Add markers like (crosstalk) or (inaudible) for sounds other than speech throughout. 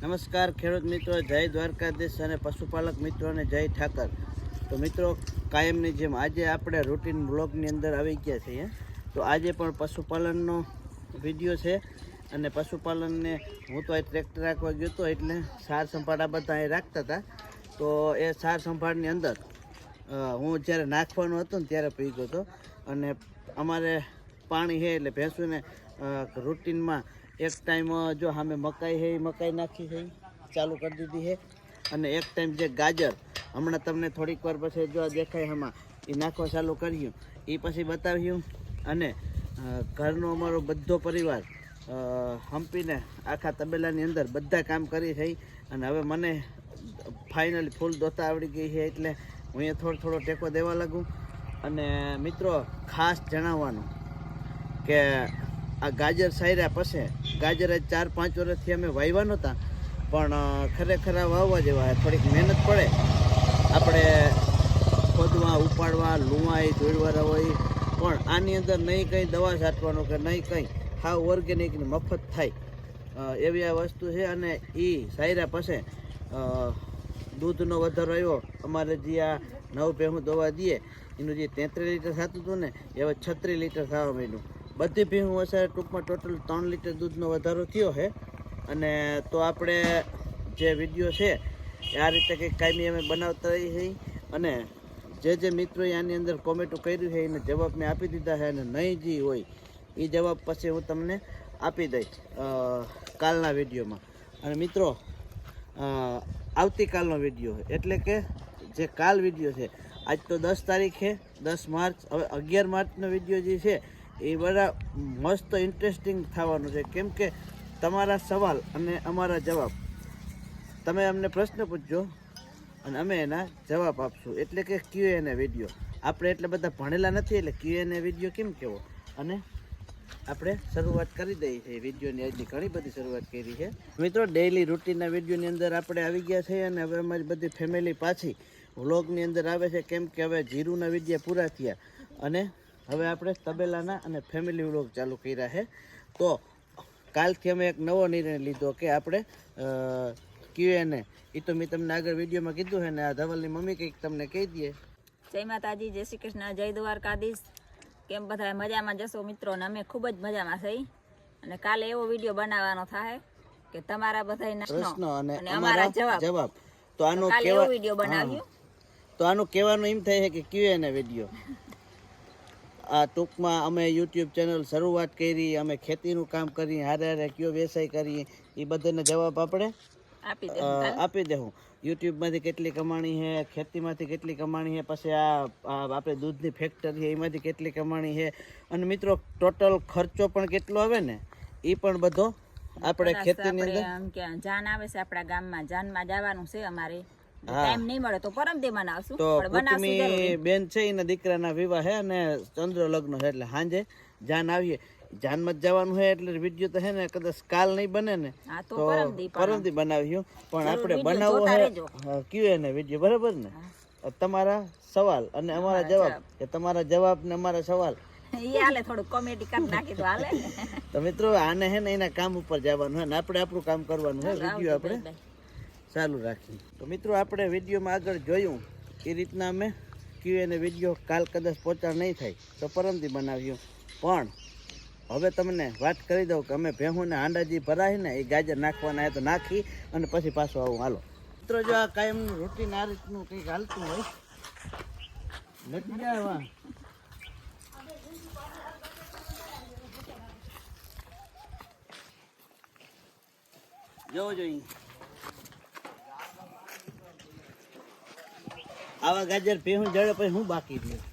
નમસ્કાર, ખેડૂત મિત્રો, જય દ્વારકાધીશ અને પશુપાલક મિત્રોને જય ઠાકર. તો મિત્રો, કાયમની જેમ આજે આપણે રૂટીન બ્લોગની અંદર આવી ગયા છીએ. તો આજે પણ પશુપાલનનો વીડિયો છે અને પશુપાલનને હું તો એ ટ્રેક્ટર રાખવા ગયો હતો એટલે સાર સંભાળ આ બધા અહીં રાખતા હતા. તો એ સાર સંભાળની અંદર હું જ્યારે નાખવાનું હતું ને ત્યારે પી ગયો હતો. અને અમારે પાણી છે એટલે ભેંસુને રૂટીનમાં એક ટાઈમ જો સામે મકાઈ છે એ મકાઈ નાખી છે ચાલુ કરી દીધી છે. અને એક ટાઈમ જે ગાજર, હમણાં તમને થોડીક વાર પછી જો દેખાય એમાં એ નાખવા ચાલુ કર્યું. એ પછી બતાવ્યું અને ઘરનો અમારો બધો પરિવાર હંપીને આખા તબેલાની અંદર બધા કામ કરી થઈ અને હવે મને ફાઇનલી ફૂલ દોતા આવડી ગઈ છે એટલે હું અહીંયા થોડો થોડો ટેકો દેવા લાગું. અને મિત્રો, ખાસ જણાવવાનું કે આ ગાજર સાયરા પછી. ગાજર ચાર, પાંચ વર્ષથી અમે વાવ્યા નહોતા. પણ ખરેખર વાવવા જેવા થોડીક મહેનત પડે. આપણે ખોદવા, ઉપાડવા લુવા એ ધોળવાળા હોય. પણ આની અંદર નહીં કંઈ દવા છાંટવાનું કે નહીં કંઈ. હાવ ઓર્ગેનિકને મફત થાય. એવી આ વસ્તુ છે અને એ સાયરા પછી દૂધનો વધારો આવ્યો. અમારે જે આ નવ ભેહું દવા દઈએ, એનું જે તેત્રીસ લીટર થતું હતું ને, એ હવે છત્રીસ લીટર થવા માંડ્યું. બધી ભીણું હશે ટૂંકમાં ટોટલ ત્રણ લીટર દૂધનો વધારો થયો છે. અને તો આપણે જે વીડિયો છે, એ આ રીતે કંઈક કાયમી અમે બનાવતા રહીએ છીએ. અને જે જે મિત્રોએ આની અંદર કોમેન્ટો કર્યું છે, એને જવાબ મેં આપી દીધા છે અને નહીં જે હોય, એ જવાબ પછી હું તમને આપી દઈશ કાલના વિડીયોમાં. અને મિત્રો આવતીકાલનો વીડિયો એટલે કે જે કાલ વીડિયો છે, આજ તો દસ તારીખ છે દસ માર્ચ, હવે અગિયાર માર્ચનો વીડિયો જે છે એ બધા મસ્ત ઇન્ટરેસ્ટિંગ થવાનું છે. કેમ કે તમારા સવાલ અને અમારા જવાબ, તમે અમને પ્રશ્ન પૂછજો અને અમે એના જવાબ આપશું. એટલે કે ક્યુ એને વીડિયો આપણે એટલે બધા ભણેલા નથી, એટલે ક્યુ એને વીડિયો કેમ કેવો? અને આપણે શરૂઆત કરી દઈએ છીએ. વિડીયોની આજની ઘણી બધી શરૂઆત કરી છે. મિત્રો ડેઈલી રૂટીનના વિડીયોની અંદર આપણે આવી ગયા છીએ અને હવે અમારી બધી ફેમિલી પાછી વ્લોગની અંદર આવે છે. કેમ કે હવે જીરુના વિડીયા પૂરા થયા. અને હવે આપણે તબેલાના અને ફેમિલી વ્લોગ ચાલુ કર્યા છે. તો કાલથી અમે એક નવો નિર્ણય લીધો કે આપણે ક્યુ એ તો મેં તમને આગળ વિડીયોમાં કીધું છે ને આ ધવલની મમ્મી કંઈક તમને કહી દઈએ જય માતાજી જય શ્રી કૃષ્ણ જય દ્વારકાધીશ. કેમ બધા મજામાં જશો મિત્રો? ને અમે ખૂબ જ મજામાં થઈ અને કાલે એવો વીડિયો બનાવવાનો થાય કે તમારા બધા પ્રશ્નો અને અમારા જવાબ. તો આનો કેવો વીડિયો બનાવ્યો? તો આનું કહેવાનું એમ થાય છે કે ક્યુ એને વીડિયો. (laughs) આ ટૂંકમાં અમે યુટ્યુબ ચેનલ શરૂઆત કરી અમે ખેતીનું કામ કરીએ હારે હારે કયો વ્યવસાય કરીએ એ બધાને જવાબ આપણે આપી દેવું યુટ્યુબમાંથી કેટલી કમાણી છે ખેતીમાંથી કેટલી કમાણી છે પછી આ આપણે દૂધની ફેક્ટરી છે એમાંથી કેટલી કમાણી છે અને મિત્રો ટોટલ ખર્ચો પણ કેટલો આવે ને એ પણ બધો આપણે ખેતીની અંદર જાન આવે છે આપણા ગામમાં જાનમાં જવાનું છે અમારે. ટાઈમ નહીં મળે તો પરમદી બનાવશું તો પણ બનાવશું જરૂર. બેન છે એના દીકરાના વિવાહ છે અને ચંદ્ર લગ્ન છે એટલે સાંજે જાન આવીએ. જાનમાં જવાનું હોય એટલે વીડિયો તો હે ને કદાચ કાલ નહીં બને ને તો પરમથી બનાવ્યું પણ આપણે બનાવવો જોતા ક્યુ એને વીડિયો બરાબર ને? તમારા સવાલ અને અમારા જવાબ. કે તમારા જવાબ ને અમારા સવાલ. (laughs) થોડું કોમેડી તો મિત્રો આને હે ને એના કામ ઉપર જવાનું હોય ને આપણે આપણું કામ કરવાનું હોય વીડિયો આપણે. ચાલુ રાખી. તો મિત્રો, આપણે વિડીયોમાં આગળ જોયું એ રીતના અમે ક્યુ એને વીડિયો કાલ કદાચ પહોંચાડ નહીં થાય તો પરમથી બનાવ્યું. પણ હવે તમને વાત કરી દઉં કે અમે ભેહુંને હાંડાજી ભરાય ને એ ગાજર નાખવાના હોય તો નાખી અને પછી પાછો આવું. હાલો. મિત્રો, જો આ કાયમનું રૂટીન આ રીતનું કંઈક હાલતું હોય. નથી જાય. જોવો જોઈએ. આવા ગાજર ભેહું જડે પછી હું બાકી રહ્યું.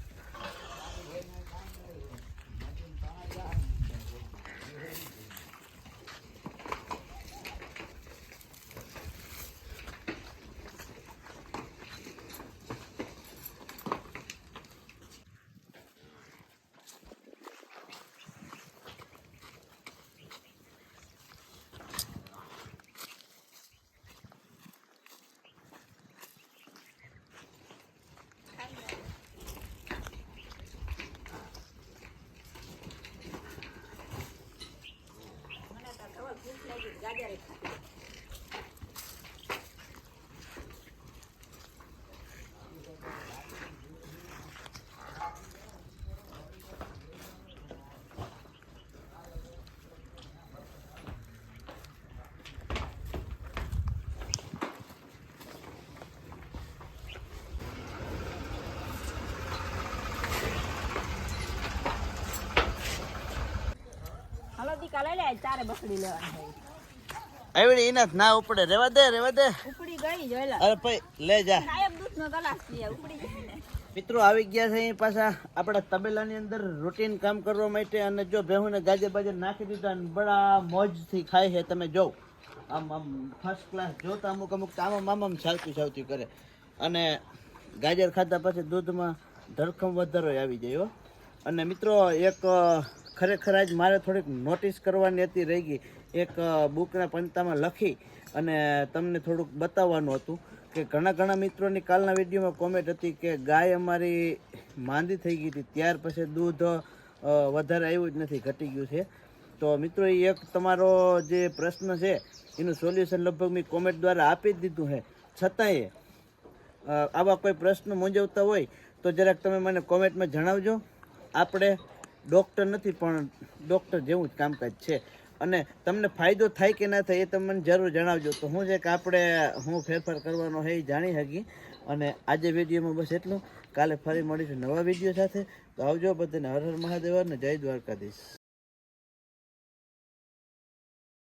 આજ તારે લેવાની ના ઉપડે. રેવા દે રેવા દે. ઉપડી ગઈ જોઈલા અરે ભાઈ લે જા. કાયમ દૂધનો ગ્લાસ લે ઉપડી ગઈ મિત્રો આવી ગયા છે અહીં પાછા આપણા તબેલાની અંદર રૂટીન કામ કરવા માટે અને જો ભેહુને ગાજર બાજર નાખી દીધા અને બડા મોજથી ખાય છે. તમે જો આમ આમ ફર્સ્ટ ક્લાસ જોતા અમુક અમુક આમ આમ ચાલતું ચાલતું કરે. અને ગાજર ખાધા પછી દૂધમાં ધરખમ વધારો આવી જાય અને મિત્રો એક ખરેખર આજ મારે થોડીક નોટિસ કરવાની હતી, રહી ગઈ. એક બુકના પંતામાં લખી અને તમને થોડુંક બતાવવાનું હતું કે ઘણા ઘણા મિત્રોની કાલના વિડીયોમાં કોમેન્ટ હતી કે ગાય અમારી માંદી થઈ ગઈ હતી, ત્યાર પછી દૂધ વધારે આવ્યું જ નથી, ઘટી ગયું છે. તો મિત્રો, એ એક તમારો જે પ્રશ્ન છે, એનું સોલ્યુશન લગભગ મેં કોમેન્ટ દ્વારા આપી જ દીધું છે. છતાંય આવા કોઈ પ્રશ્ન મૂંઝવતા હોય તો જરાક તમે મને કોમેન્ટમાં જણાવજો. આપણે ડૉક્ટર નથી, પણ ડૉક્ટર જેવું જ કામકાજ છે. અને તમને ફાયદો થાય કે ના થાય એ તમને મને જરૂર જણાવજો. તો હું જે કે આપણે, હું ફેરફાર કરવાનો છે એ જાણી શકી અને આજે વિડીયોમાં બસ એટલું. કાલે ફરી મળીશું નવા વીડિયો સાથે. તો આવજો બધાને હર હર મહાદેવ અને જય દ્વારકાધીશ.